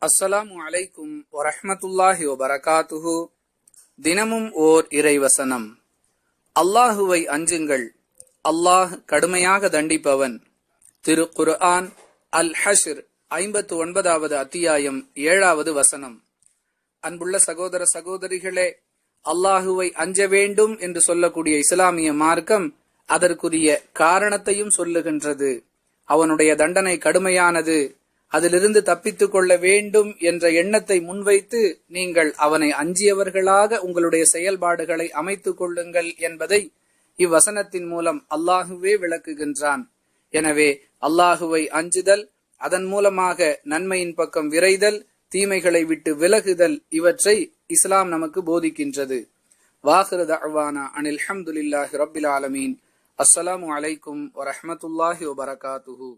அஸ்ஸலாமு அலைக்கும் வரஹமத்துல்லாஹி வபரகாத்துஹு. தினமும் ஓர் இறைவசனம். அல்லாஹுவை அஞ்சுங்கள். அல்லாஹ் கடுமையாக தண்டிப்பவன். திரு குர்ஆன் அல் ஹஷிர் ஐம்பத்து ஒன்பதாவது அத்தியாயம் ஏழாவது வசனம். அன்புள்ள சகோதர சகோதரிகளே அல்லாஹுவை அஞ்ச வேண்டும் என்று சொல்லக்கூடிய இஸ்லாமிய மார்க்கம் அதற்குரிய காரணத்தையும் சொல்லுகின்றது. அவனுடைய தண்டனை கடுமையானது. அதிலிருந்து தப்பித்துக் கொள்ள வேண்டும் என்ற எண்ணத்தை முன்வைத்து நீங்கள் அவனை அஞ்சியவர்களாக உங்களுடைய செயல்பாடுகளை அமைத்துக் கொள்ளுங்கள் என்பதை இவ்வசனத்தின் மூலம் அல்லாஹுவே விளக்குகின்றான். எனவே அல்லாஹுவை அஞ்சுதல் அதன் மூலமாக நன்மையின் பக்கம் விரைதல் தீமைகளை விட்டு விலகுதல் இவற்றை இஸ்லாம் நமக்கு போதிக்கின்றது. வாஹிரு அவானா அனில் ஹம்துலில்லாஹி ரபில் ஆலமீன். அஸ்ஸலாமு அலைக்கும் வரஹமத்துல்லாஹி வபரகாத்துஹூ.